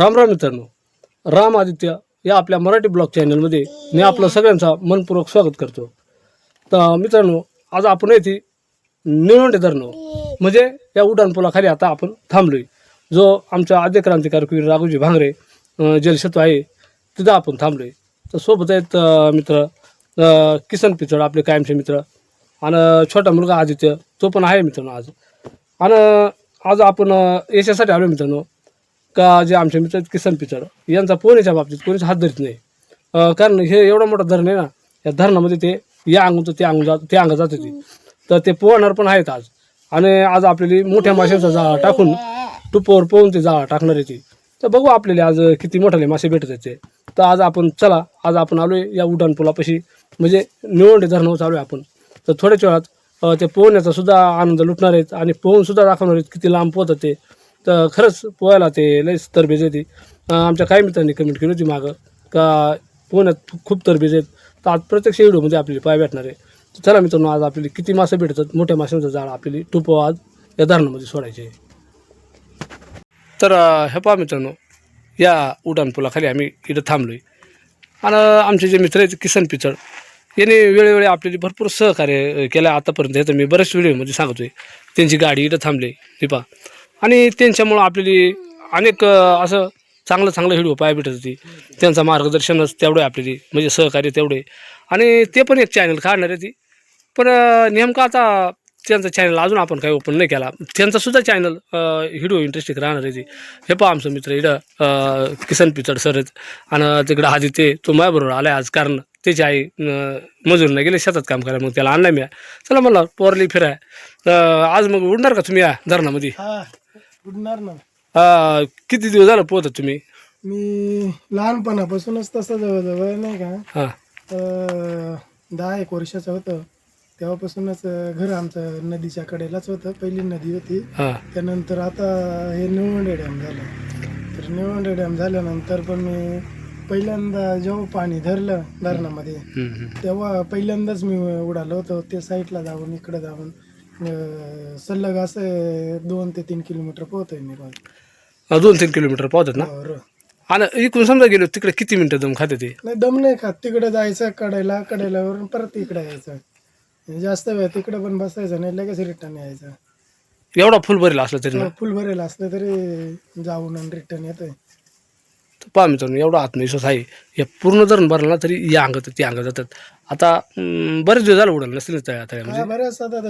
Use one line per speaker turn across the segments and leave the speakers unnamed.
राम राम मित्रांनो. राम आदित्य या आपल्या मराठी ब्लॉग चॅनलमध्ये मी आपलं सगळ्यांचा मनपूर्वक स्वागत करतो. तर मित्रांनो आज आपण येथे निळवंडे धरणं. म्हणजे या उड्डाणपुलाखाली आता आपण थांबलोय. जो आमच्या आद्य क्रांतिकारकवीर राघोजी भांगरे अं, जलसेतू आहे तिथं आपण थांबलोय. तर सोबत आहेत मित्र किसन पिचड आपले कायमचे मित्र आणि छोटा मुलगा आदित्य तो पण आहे मित्रांनो आज. आणि आज आपण याच्यासाठी आलो मित्रांनो. का जे आमचे मित्र आहेत किसन पिचड यांचा पोहण्याच्या बाबतीत कोणीच हात धरीत नाही. अं, कारण हे एवढा मोठा धरण आहे ना या धरणामध्ये ते या अंगून तर ते अंग जात ते अंग जात होती. तर ते पोहणार पण आहेत आज. आणि आज आपल्याला मोठ्या माशांचा जाळा टाकून टुपावर पोहून ते जाळा टाकणार आहे ती. तर बघू आपल्याला आज किती मोठाले मासे भेटत आहेत ते. तर आज आपण चला आज आपण आलो आहे या उड्डाण पुलापाशी. म्हणजे निवंडे धरणावर चालू आहे आपण. तर थोड्याच वेळात अं, ते पोहण्याचा सुद्धा आनंद लुटणार आहेत आणि पोहून सुद्धा दाखवणार आहेत किती लांब पोहतात ते. तर खरंच पोहायला ते लयच तरबेज आहे ती. आमच्या काही मित्रांनी कमेंट केली होती मागं का पोहण्यात खूप तरबेज आहेत. तर आज प्रत्यक्ष व्हिडिओमध्ये आपल्याला पाय भेटणार आहे. तर चला मित्रांनो आज आपल्याला किती मासे भेटतात मोठ्या माशांचं जाळ आपल्याला टुपो आज या धरणामध्ये सोडायचे तर हे पहा मित्रांनो या उड्डाणपुलाखाली आम्ही इथं थांबलो आहे आणि आमचे जे मित्र आहेत किसन पिचड यांनी वेळोवेळी आपल्याला भरपूर सहकार्य केलं आतापर्यंत हे तर मी बऱ्याच व्हिडिओमध्ये सांगतो आहे त्यांची गाडी इथं थांबली हे पहा. आणि त्यांच्यामुळं आपल्याला अनेक असं चांगलं चांगलं व्हिडिओ पाहायला भेटत होती. त्यांचं मार्गदर्शनच तेवढं आहे आपल्याला म्हणजे सहकार्य तेवढे आहे. आणि ते पण एक चॅनल काढणार आहे ती. पण नेमकं आता त्यांचा चॅनल अजून आपण काही ओपन नाही केला. त्यांचासुद्धा चॅनल व्हिडिओ इंटरेस्टिंग राहणार आहे ती. हे पहा आमचं मित्र इकडं किसन पिचड सर आणि तिकडं आदित्य तो माझ्याबरोबर आला आज कारण त्याची आई मजूर मजूरनं गेले शेतात काम करायला मग त्याला आणला मी. चला मला पोरली फिराय. आज मग उडणार का तुम्ही या धरणामध्ये?
हा ना.
अं, किती दिवस झालं पोहतात तुम्ही?
मी लहानपणापासूनच तसं जवळजवळ नाही का
हां.
अं, दहा एक वर्षाचं होतं. तेव्हापासूनच अं, घर आमचं नदीच्या कडेलाच होतं. पहिली नदी होती.
हां.
त्यानंतर आता हे निवंडे डॅम झालं. तर निवंडे डॅम झाल्यानंतर पण मी पहिल्यांदा जेव्हा पाणी धरलं धरणामध्ये
हम्म, हम्म.
तेव्हा पहिल्यांदाच मी उडालो होतो. त्या साईडला जाऊन इकडे जाऊन. सलग असं दोन ते तीन किलोमीटर पोहतोय मी रोज
अं, दोन तीन किलोमीटर पोहतात ना?
हो,
आणि इकडून समजा गेलो तिकडे किती मिनटं दम खाते ते?
नाही दम नाही खात. तिकडे जायचं कडेला कडेलावरून परत इकडे यायचं. जास्त वेळ तिकडे पण बसायचं नाही लगेच रिटर्न यायचं.
एवढा फुल भरेल असलं तरी ना?
फुल भरेल असलं तरी जाऊन आणि रिटर्न येतोय.
तर पहा मित्रांनो एवढा आत्मविश्वास आहे. या पूर्ण धरण भरला ना तरी या अंगात ते अंगात जातात. आता अं, बरेच दिवस झालं उडाल
हा
म्हणजे
बऱ्याच आता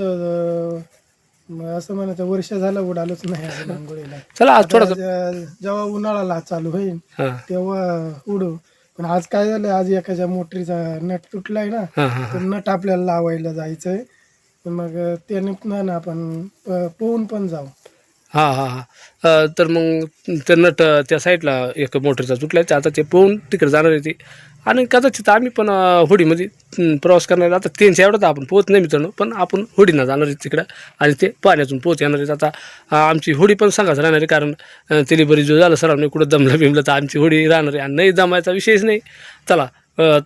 म असं म्हणायचं वर्ष झालं उडालोच नाही अजून आंघोळीला
चला आज थोडा
जे- जेव्हा उन्हाळा चालू होईल
हां.
तेव्हा उडू. पण आज काय झालं आज एखाद्या मोटरीचा नट तुटलाय ना
हां हां
तो नट आपल्याला लावायला जायचंय. मग ते निपणार ना आपण प- पोहून पण जाऊ.
हां हां हां. तर मग ते नट त्या साईडला एक मोटरचा तुटला आहे आता ते पोहून तिकडे जाणार आहे ते. आणि कदाचित आम्ही पण होडीमध्ये प्रवास करणार आता त्यांच्या एवढं तर आपण पोहत नाही मित्रांनो पण आपण होडीनं जाणार आहे तिकडं. आणि ते पाण्यातून पोहोच येणार आहेत. आता आमची होडी पण सांगाच राहणार आहे. कारण अं, बरी जो झालं सरांनी कुठं दमलं बिमलं तर आमची होडी राहणार आहे. आणि नाही दमायचा विषयच नाही. चला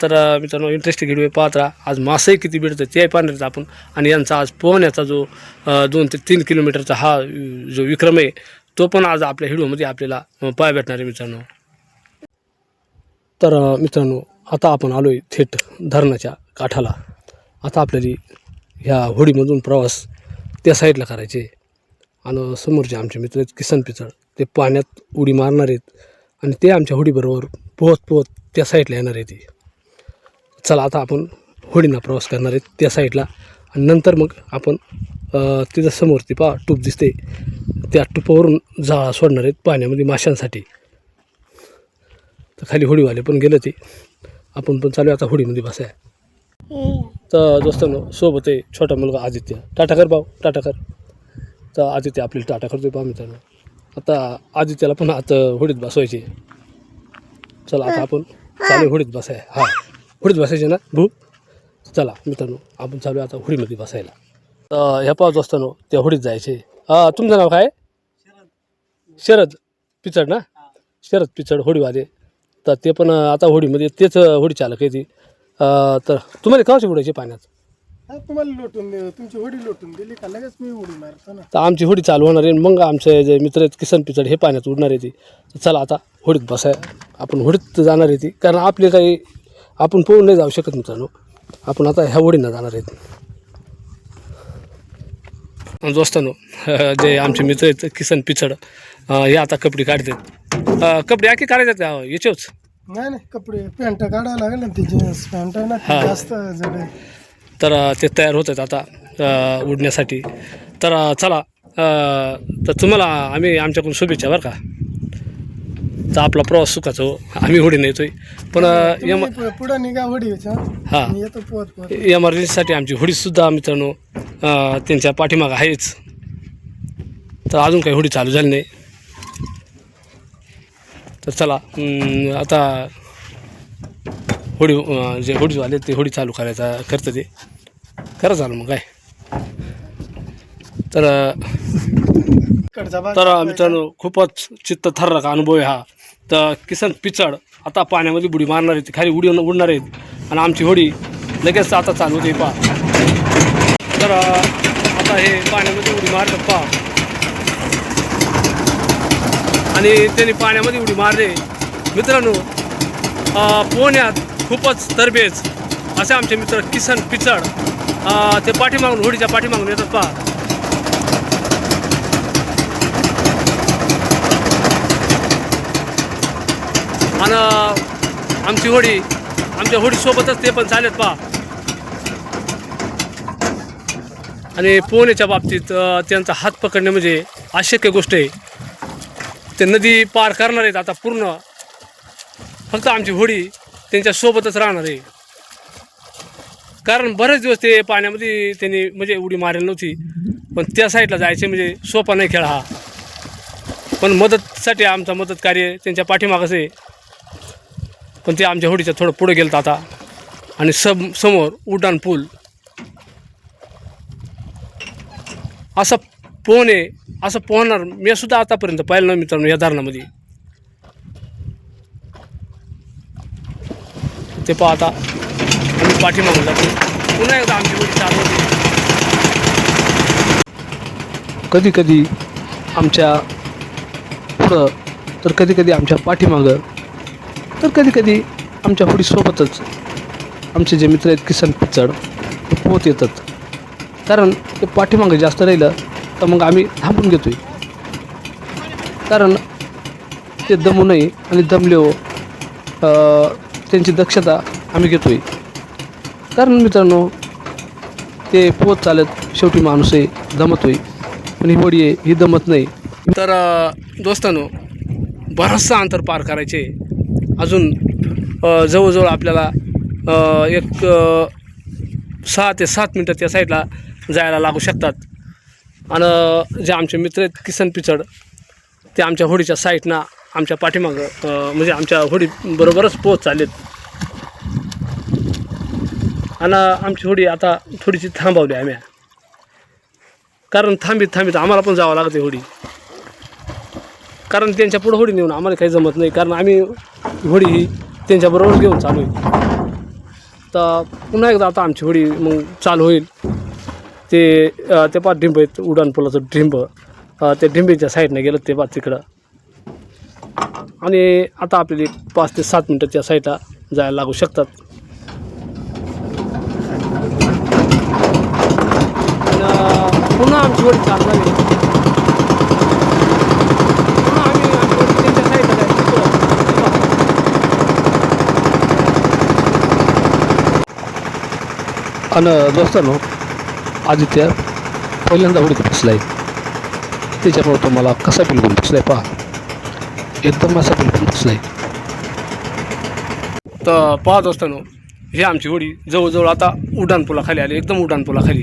तर मित्रांनो इंटरेस्टिंग व्हिडिओ पाहत राहा. आज मासही किती भेटतं ते पाहणार आपण. आणि यांचा आज पोहण्याचा जो दोन ते तीन किलोमीटरचा हा जो विक्रम आहे तो पण आज आपल्या व्हिडिओमध्ये आपल्याला पाय भेटणार आहे मित्रांनो. तर मित्रांनो आता आपण आलो आहे थेट धरणाच्या काठाला. आता आपल्याला ह्या होडीमधून प्रवास त्या साईडला करायचे आणि समोरचे आमचे मित्र आहेत किसन पिचड ते पाण्यात उडी मारणार आहेत. आणि ते आमच्या होडीबरोबर पोहत पोहत त्या साईडला येणार आहे ते चला आता आपण होडींना प्रवास करणार आहेत त्या साईडला आणि नंतर मग आपण तिथं समोर ती पा टूप दिसते. त्या टुपावरून जाळा सोडणार आहेत पाण्यामध्ये माशांसाठी. तर खाली होडीवाले पण गेलं ते. आपण पण चालू आहे आता होडीमध्ये बसाय तर दोस्तांनो सोबत आहे छोटा मुलगा आदित्य. टाटा कर भाऊ टाटा कर. तर आदित्य आपली टाटा करतोय मी मित्रांनो. आता आदित्याला पण आता होडीत बसवायची चला आता आपण चालू होडीत बसाय हा. होडीत बसायचे ना? भू. चला मित्रांनो आपण चालू आता होडीमध्ये बसायला. तर ह्या पाच वाजतानो त्या होडीत जायचे. हा तुमचं नाव काय? शरद पिचड ना? शरद पिचड होडीवाले. तर ते पण आता होडीमध्ये तेच होडी चालक आहे ती. तर तुम्हाला कवाची उडायची पाण्यात?
तुम्हाला लोटून तुमची होडी लोटून दिली का? लगेच मी उडी मारतो ना.
तर आमची होडी चालू होणार आहे मग आमचे जे मित्र आहेत किसन पिचड हे पाण्यात उडणार आहे ती. चला आता होडीत बसाय आपण होडीत जाणार आहे ती. कारण आपले काही आपण पोहून नाही जाऊ शकत मित्रांनो. आपण आता ह्या होडीनं जाणार आहेत. दोस्तांनो जे आमचे मित्र आहेत किसन पिचड हे आता कपडे काढतात. कपडे आखी काढायचे का? याच्याच
नाही नाही कपडे पॅन्ट काढायला लागेल ना ती जीन्स पॅन्ट आहे ना ती
हा.
जास्त जड आहे.
तर ते तयार होत आहेत आता अं, उडण्यासाठी. तर चला अं, तर तुम्हाला आम्ही आमच्याकडून शुभेच्छा बरं का? तर आपला प्रवास सुखाचा हो. आम्ही होडीने येतोय पण एम
पुढं निघा होडी
हां? एमर्जन्सीसाठी आमची होडीसुद्धा मित्रांनो त्यांच्या पाठीमागं आहेच. तर अजून काही होडी चालू झाली नाही. तर चला आता होडी जे होडीवाले ते होडी चालू करायचा करतं ते. करा चालू मग काय. तर तर मित्रांनो खूपच चित्त थर्रक अनुभव आहे हा. तर किसन पिचड आता पाण्यामध्ये बुडी मारणार आहेत खाली उडी उडणार आहेत. आणि आमची होडी लगेच आता चालू होते पा तर आता हे पाण्यामध्ये उडी मारतात पा आणि त्यांनी पाण्यामध्ये उडी मारले. मित्रांनो पोहण्यात खूपच तरबेज असे आमचे मित्र किसन पिचड ते पाठीमागून होडीच्या पाठीमागून येतात पहा. आणि आमची होडी आमच्या होडीसोबतच ते पण चालत पा आणि पोहण्याच्या बाबतीत त्यांचा हात पकडणे म्हणजे अशक्य गोष्ट आहे. ते नदी पार करणार आहेत आता पूर्ण. फक्त आमची होडी त्यांच्यासोबतच राहणार आहे. कारण बरेच दिवस ते पाण्यामध्ये त्यांनी म्हणजे उडी मारेल नव्हती. पण त्या साईडला जायचे म्हणजे सोपा नाही खेळ हा. पण मदतसाठी आमचा मदत कार्य त्यांच्या पाठीमागच आहे. पण ते आमच्या होडीच्या थोडं पुढे गेलं आता. आणि सम समोर उड्डाण पूल. असं पोहणे असं पोहणार मी सुद्धा आतापर्यंत पाहिलं नाही मित्रांनो या धरणामध्ये. ते पहा आता. आम्ही पाठीमागून जातो. पुन्हा एकदा आमची होडी चालू होती. कधी कधी आमच्या पुढं तर कधी कधी आमच्या पाठीमागं तर कधी कधी आमच्या होडीसोबतच आमचे जे मित्र आहेत किसन पिचड ते पोहत येतात. कारण ते पाठीमागं जास्त राहिलं तर मग आम्ही थांबून घेतो आहे कारण ते दमू नये आणि दमले हो त्यांची दक्षता आम्ही घेतो आहे कारण मित्रांनो ते पोहत चालत शेवटी माणूस आहे दमत होई पण ही होडी आहे ही दमत नाही. तर दोस्तानो बरंचसं अंतर पार करायचे अजून जवळजवळ आपल्याला एक सहा ते सात मिनटं त्या साईडला जायला लागू शकतात. आणि जे आमचे मित्र आहेत किसन पिचड ते आमच्या होडीच्या साईटनं आमच्या पाठीमागं म्हणजे आमच्या होडी बरोबरच पोहोच चालेत आणि आमची होडी आता थोडीशी थांबवली आम्ही. कारण थांबीत थांबीत आम्हाला पण जावं लागते होडी. कारण त्यांच्या पुढं होडी नेऊन आम्हाला काही जमत नाही. कारण आम्ही होडी ही त्यांच्याबरोबर घेऊन चालू आहे. तर पुन्हा एकदा आता आमची होडी मग चालू होईल. ते ते पाच ढिंब आहेत उड्डाणपुलाचं डिंब ढिंब. डिंबेच्या ते साईडने गेलं ते पाच तिकडं. आणि आता आपल्याला पाच ते सात मिनटं त्या साईडला जायला लागू शकतात. पुन्हा आमची होडी चालू झाली पुन्हा आम्ही आमची होडी त्यांच्या साईडला जायचं आणि दोस्तांनो आदित्य पहिल्यांदा उडीत बसलाय त्याच्यामुळे तो मला कसा बिलकुल बसलाय पहा. एकदम असा बिलकुल बसलाय तर पहा दोस्तांनो हे आमची होडी जवळजवळ आता उड्डाणपुलाखाली आली एकदम उड्डाणपुलाखाली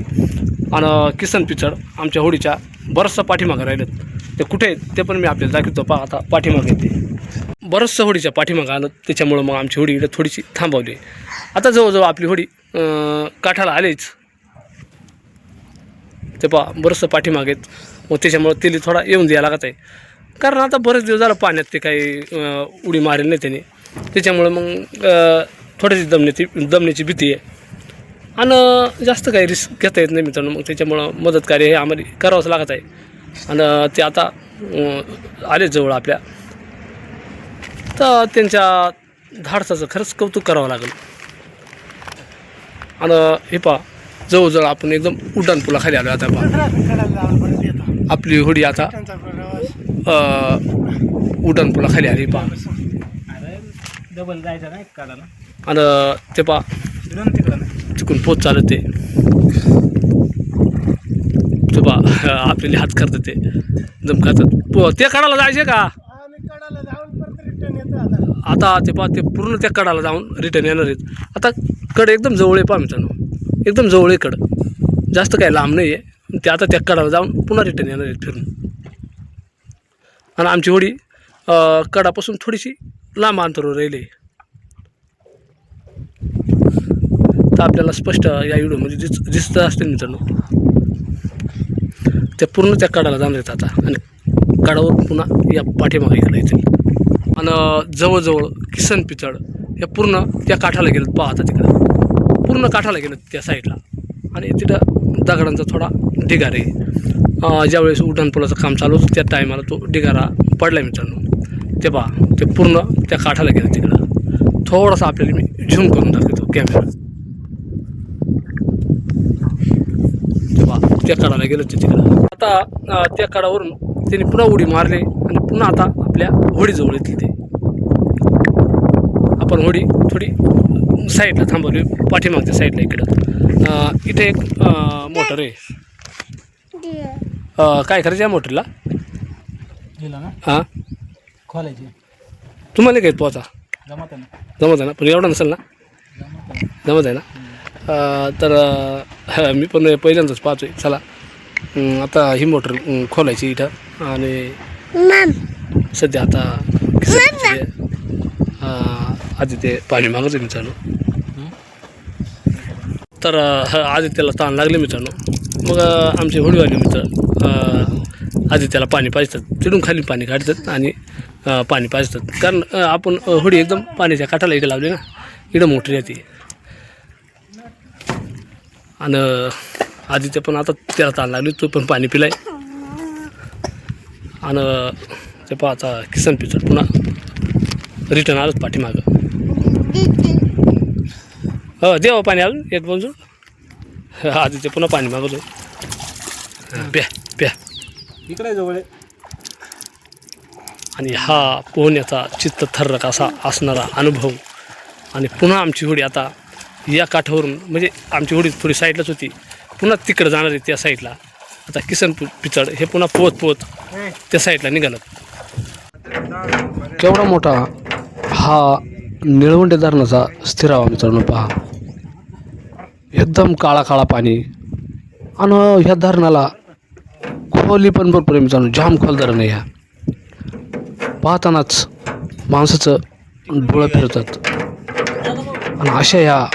आणि किसन पिचड आमच्या होडीच्या बरंचसं पाठीमागं राहिलं ते कुठे आहेत ते पण मी आपल्याला दाखवतो पहा आता पाठीमागे येते. बरंचसं होडीच्या पाठीमागं आलं त्याच्यामुळं मग आमची होडी इकडे थोडीशी थांबवली. आता जवळजवळ आपली होडी काठाला आलेच. ते पहा बरंचसं पाठीमागे आहेत मग त्याच्यामुळं तेली थोडा येऊन द्यायला लागत आहे. कारण आता बरेच दिवस झालं पाण्यात ते काही उडी मारेल नाही त्याने. त्याच्यामुळं मग अं, थोडीशी दमण्याची दमण्याची भीती आहे. आणि जास्त काही रिस्क घेता येत नाही मित्रांनो. मग त्याच्यामुळं मदत कार्य हे आम्हाला करावंच लागत आहे. आणि ते आता आले जवळ आपल्या. तर त्यांच्या धाडसाचं खरंच कौतुक करावं लागेल. आणि हे पहा जवळजवळ आपण एकदम उड्डाणपुलाखाली आलो आता पहा. आपली होडी आता अ, उड्डाणपुलाखाली आली पहा.
डबल जायचं नाही काढायला.
आणि ते पहा
तिकडून
तिकडून पोच चालत ते. ते पहा आपल्याला हात करतात ते. जम करतात. प- त्या कडाला जायचे का?
आम्ही कडाला जाऊन परत रिटर्न येतो आता.
आता ते पहा ते पूर्ण त्या कडाला जाऊन रिटर्न येणार आहेत. आता कड एकदम जवळ आहे पहा मित्रांनो. एकदम जवळ आहे कड. जास्त काय लांब नाही आहे ते आता त्या कडाला जाऊन पुन्हा रिटर्न येणार आहेत फिरून. आणि आमची होडी कडापासून थोडीशी लांब अंतरावर राहिली तर आपल्याला स्पष्ट या व्हिडिओमध्ये दिस दिसत असतील मित्रांनो. त्या पूर्ण त्या कडाला जाणार आहेत आता. आणि कडावर पुन्हा या पाठीमागे इकडे येतील आणि जवळजवळ किसन पिचड त्या पूर्ण त्या काठाला गेलं पहा आता तिकडं. पूर्ण काठाला गेलं त्या साईडला. आणि तिथं दगडांचा थोडा ढिगार आहे. ज्यावेळेस उड्डाणपुलाचं काम चालू होतं त्या टायमाला तो ढिगारा पडला मित्रांनो. ते पहा ते पूर्ण त्या काठाला गेलं तिकडं. थोडासा आपल्याला मी झूम करून दाखवतो कॅमेरा ते त्या काढाला गेलं ते तिकडं. आता त्या काढावरून त्यांनी पुन्हा उडी मारली आणि पुन्हा आता आपल्या होडीजवळ येतील ते. आपण होडी थोडी साईडला थांबवली पाठीमागच्या साईडला इकडं. अं, इथे एक मोटर आहे. अं, काय करायचं या मोटरला? हां?
खोलायची.
तुम्हाला काय पोचा
जमत
आहे ना? पण एवढा नसेल ना?
जमत
आहे ना? अं, तर मी पण पहिल्यांदाच पाहतोय. चला. आता ही मोटर खोलायची इथं. आणि सध्या आता आदित्य आधी ते पाणी मागत आहे मित्रांनो. तर अं, आदित्याला ताण लागले मित्रांनो. मग आमचे होडीवाले मित्र आदित्याला पाणी पाजतात. तिडून खाली पाणी काढतात आणि पाणी पाजतात. कारण आपण होडी एकदम पाण्याच्या काठाला इकडे लावली ना इकडं मोटर येते आणि आदित्य पण आता त्याला ताण लागली तो पण पाणी पिलाय. आणि ते पहा आता किसन पिचड पुन्हा रिटर्न आलंच पाठीमागं. हो देवा पाणी आलं. एक बाजू आदित्य पुन्हा पाणी मागवतो हां, प्या प्या.
इकडे जवळ. आहे.
आणि हा पोहण्याचा चित्त थर्रक असा असणारा अनुभव. आणि पुन्हा आमची होडी आता या काठावरून म्हणजे आमची होडी थोडी साईडलाच होती. पुन्हा तिकडं जाणार आहे त्या साईडला. आता किसन पि- पिचड हे पुन्हा पोहत पोहत त्या साईडला निघालं. केवढा मोठा हा निळवंडे धरणाचा स्थिरावा मित्रांनो पहा. एकदम काळा काळा पाणी. आणि ह्या धरणाला खोली पण भरपूर आहे मित्रांनो. जाम खोल धरण आहे ह्या. पाहतानाच माणसाचं डोळं फिरतात. आणि अशा या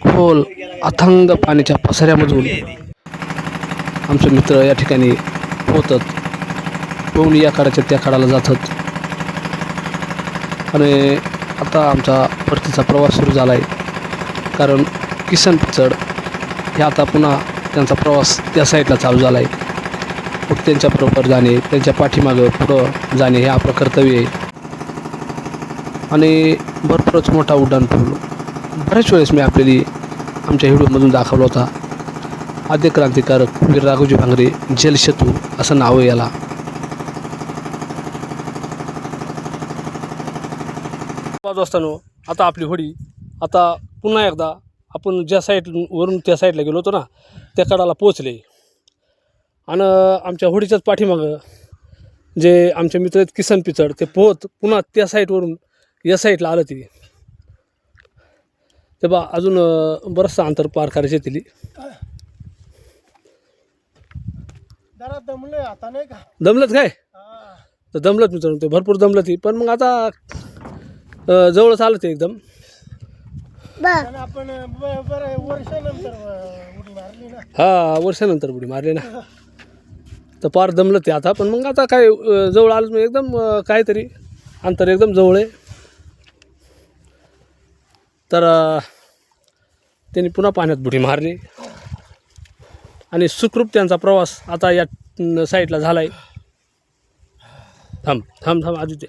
खोल अथंग पाण्याच्या पसाऱ्यामधून आमचे मित्र या ठिकाणी पोहतात. पोहून या काळाच्या त्या काळाला जातात. आणि आता आमचा परतीचा प्रवास सुरू झाला आहे कारण किसन पिचड हे आता पुन्हा त्यांचा प्रवास त्या साईडला चालू झाला आहे मग त्यांच्याबरोबर जाणे त्यांच्या पाठीमागं पुढं जाणे हे आपलं कर्तव्य आहे. आणि भरपूरच मोठा उड्डाण पूल बऱ्याच वेळेस मी आपल्याला आमच्या व्हिडिओमधून दाखवला होता. आद्य क्रांतिकारक वीर राघोजी भांगरे जलशतू असं नाव आहे याला. वाजता आता आपली होडी आता पुन्हा एकदा आपण ज्या साईड वरून त्या साईडला गेलो होतो ना त्या कडाला पोचले आणि आमच्या होडीच्याच पाठीमागं जे आमचे मित्र आहेत किसन पिचड ते पोहत पुन्हा त्या साईडवरून या साईडला आलं ती. ते बा अजून बरंचसं अंतर पार करायचे तिली.
जरा दमले आता नाही का?
दमलत काय. तर दमलत मित्रांनो ते भरपूर दमलं ती पण मग आता अं, जवळच आलं ते एकदम.
पण आपण ब- बरं वर्षानंतर अं, उडी मारली ना?
हा वर्षानंतर बुडी मारली ना. तर पार दमलं ते आता पण मग आता काय अं, जवळ आलं मग एकदम अं, काहीतरी अंतर एकदम जवळ आहे. तर अं, त्यांनी पुन्हा पाण्यात बुडी मारली. आणि सुखरूप त्यांचा प्रवास आता या साईडला झाला आहे थांब थांब थांब आधी ते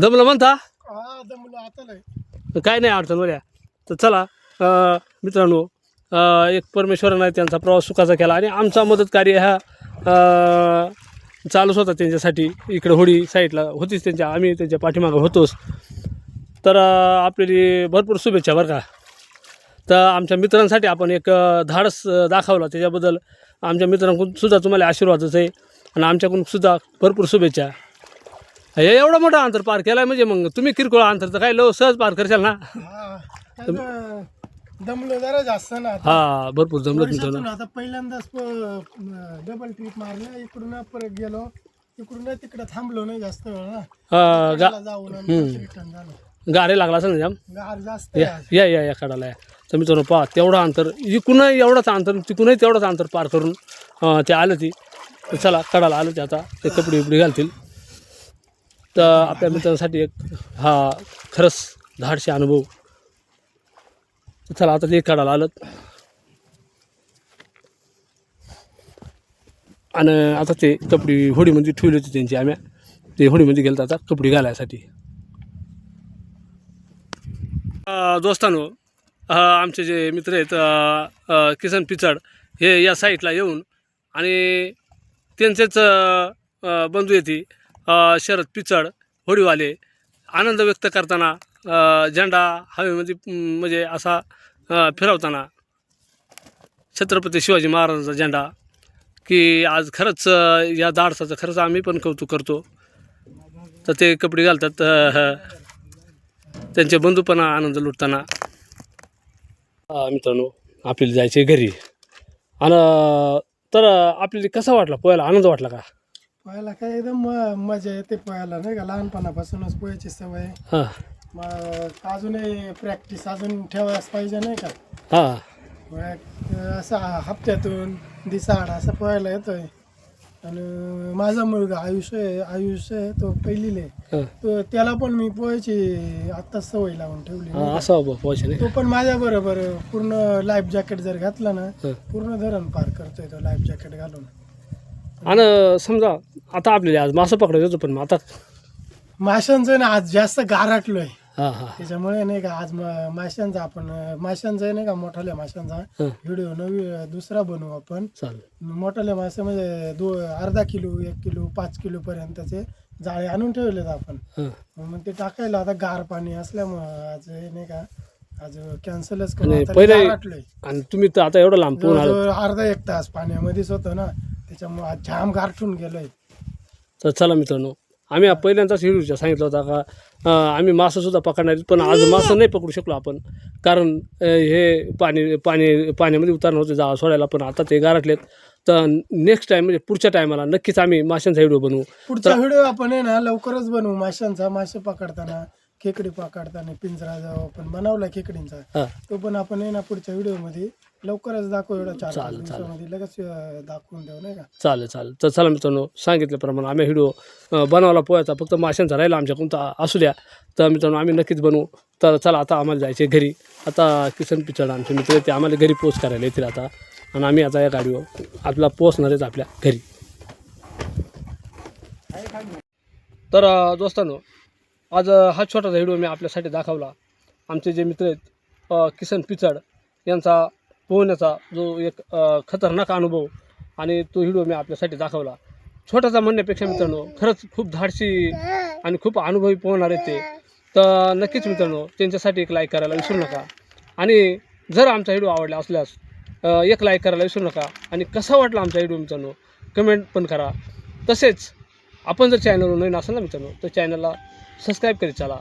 जमलं म्हणता?
हा दमलो आता लय
काय नाही अडचण बऱ्या तर चला अं, मित्रांनो अं, एक परमेश्वरानं त्यांचा प्रवास सुखाचा केला आणि आमचा मदत कार्य ह्या अं, चालूच होता त्यांच्यासाठी. इकडे होडी साईडला होतीच त्यांच्या आम्ही त्यांच्या पाठीमागं होतोच. तर अं, आपल्याला भरपूर शुभेच्छा बरं का. तर आमच्या मित्रांसाठी आपण एक अं, धाडस अं, दाखवला त्याच्याबद्दल. आमच्या मित्रांकडून सुद्धा तुम्हाला आशीर्वादच आहे. आणि आमच्याकडून सुद्धा भरपूर शुभेच्छा. हे एवढं मोठं अंतर पार केलं आहे म्हणजे मग तुम्ही किरकोळ अंतर तर काय लो सहज पार करशाल ना?
हा दमलो जरा जास्त ना आता.
हा भरपूर जमलं
वर्षातून
तुमचं
आता पहिल्यांदाच डबल ट्रिप मारलं. इकडून परत गेलो. इकडून तिकडे थांबलो नाही जास्त वेळ ना.
हा, गा
त्याला जाऊन रिटर्न झालो.
गारे लागला असेल ना जाम?
गार जास्त
या. या या या काढायला या. तर मित्रांनो पहा तेवढं अंतर इकूनही एवढंच अंतर तिकूनही तेवढंच अंतर पार करून अं, ते आलं ती. तर चला कडाला आलं ते आता. ते कपडे बिपडे घालतील. तर आपल्या मित्रांसाठी एक हा खरंच धाडशी अनुभव. चला आता ते काढायला आलं. आणि आता ते कपडी होडीमध्ये ठेवली होती त्यांची आम्ही. ते होडीमध्ये गेलं आता कपडी घालायसाठी. दोस्तांनो आमचे जे मित्र आहेत किसन पिचड हे या साईटला येऊन आणि त्यांचेच बंधू येते. शरद पिचड होडीवाले आनंद व्यक्त करताना झेंडा हवेमध्ये म्हणजे असा फिरवताना छत्रपती शिवाजी महाराजांचा झेंडा की आज खरंच या धाडसाचं खरंच आम्ही पण कौतुक करतो. तर ते कपडे घालतात त्यांचे बंधूपणा आनंद लुटताना. मित्रांनो आपल्याला जायचे घरी. आणि तर आपल्याला कसा वाटला पोहायला? आनंद वाटला का?
पोहायला काय एकदम म- मजा येते पोहायला नाही का? लहानपणापासूनच पोहायची सवय.
हां.
मग अजूनही प्रॅक्टिस अजून ठेवायला पाहिजे नाही का?
हां.
मग असं हप्त्यातून दिसाड असं पोहायला येतोय. आणि माझा मुलगा आयुष्य आहे आयुष्य आहे तो पहिलीले
हां.
तो त्याला पण मी पोहायची आत्ताच सवय लावून ठेवली नाही का?
असं पोहायचं नाही.
तो पण माझ्या बरोबर पूर्ण लाईफ जॅकेट जर घातलं ना
हं.
पूर्ण धरण पार करतोय तो लाईफ जॅकेट घालून.
आणि समजा आता आपल्याला आज मासं पकडायचं होतं पण मग आता
माशांचं ना आज जास्त गारटलोय.
हां हां.
त्याच्यामुळे नाही का आज म- माशांचा आपण माशांचा नाही का मोठाल्या माशांचा
हं.
व्हिडिओ नवी दुसरा बनवू आपण.
चालेल.
मोठाल्या मासे म्हणजे दो अर्धा किलो एक किलो पाच किलो पर्यंतचे जाळे आणून ठेवलेत आपण.
हां.
मग ते टाकायला आता गार पाणी असल्यामुळं आज हे नाही का आज कॅन्सलच आता
पहिले-. आणि तुम्ही तर आता एवढं लांब पोहून आलो
जवळजवळ अर्धा एक तास पाण्यामध्येच होतं ना. त्याच्यामुळे आज जाम गारठून गेलोय.
तर चला मित्रांनो आम्ही पहिल्यांदाच हिरूच्या सांगितलं होता का अं, आम्ही मासंसुद्धा पकडणार पण आज मासं नाही पकडू शकलो आपण. कारण अं, हे पाणी पाणी पाण्यामध्ये उतरणं होतं जाळं सोडायला पण आता ते गारटलेत तर नेक्स्ट टाईम म्हणजे पुढच्या टायमाला नक्कीच आम्ही माशांचा व्हिडिओ बनवू.
पुढचा व्हिडिओ आपण आहे ना लवकरच बनवू माशांचा. मासे पकडताना खेकडी पकडताना पिंजरा जो आपण बनवला खेकडींचा.
हां.
तो पण आपण आहे ना पुढच्या व्हिडिओमध्ये लवकरच दाखवू एवढा चार पाच
चालेल, चालेल.
दिवसामध्ये. लगेच अं, दाखवून देऊ नाही का?
चालेल चालेल. तर चला मित्रांनो सांगितल्याप्रमाणे आम्ही व्हिडिओ अं, बनवायला पोहायचा. फक्त माशांचा राहिला आमच्याकडून तर असू द्या. तर मित्रांनो आम्ही नक्कीच बनवू. तर चला आता आम्हाला जायचे घरी. आता किसन पिचड आमचे मित्र ते आम्हाला घरी पोस्ट करायला येतील आता. आणि आम्ही आता या गाडीवर आपला पोचणार आहेत आपल्या घरी. तर अं, दोस्तांनो आज अं, हा छोटासा व्हिडिओ मी आपल्यासाठी दाखवला. आमचे जे मित्र आहेत अं, किसन पिचड यांचा पोहण्याचा जो एक खतरनाक अनुभव आणि तो व्हिडिओ मी आपल्यासाठी दाखवला. छोटासा म्हणण्यापेक्षा मित्रांनो खरंच खूप धाडसी आणि खूप अनुभवी पोहणार आहेत ते. तर नक्कीच मित्रांनो त्यांच्यासाठी एक लाईक करायला विसरू नका. आणि जर आमचा व्हिडिओ आवडला असल्यास एक लाईक करायला विसरू नका. आणि कसा वाटला आमचा व्हिडिओ मित्रांनो कमेंट पण करा. तसेच आपण जर चॅनलवर नवीन असाल ना मित्रांनो तर चॅनलला सबस्क्राईब करीत चला.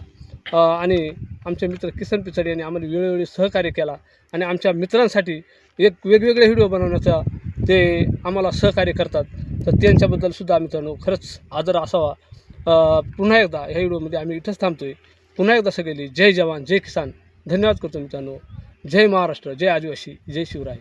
आणि आमचे मित्र किसन पिचड यांनी आम्हाला वेळोवेळी सहकार्य केला. आणि आमच्या मित्रांसाठी एक वेगवेगळे व्हिडिओ बनवण्याचा ते आम्हाला सहकार्य करतात. तर त्यांच्याबद्दल सुद्धा मित्रांनो खरंच आदर असावा. पुन्हा एकदा ह्या व्हिडिओमध्ये आम्ही इथंच थांबतोय. पुन्हा एकदा सगळी जय जवान जय किसान. धन्यवाद करतो मित्रांनो. जय महाराष्ट्र जय आदिवासी जय शिवराय.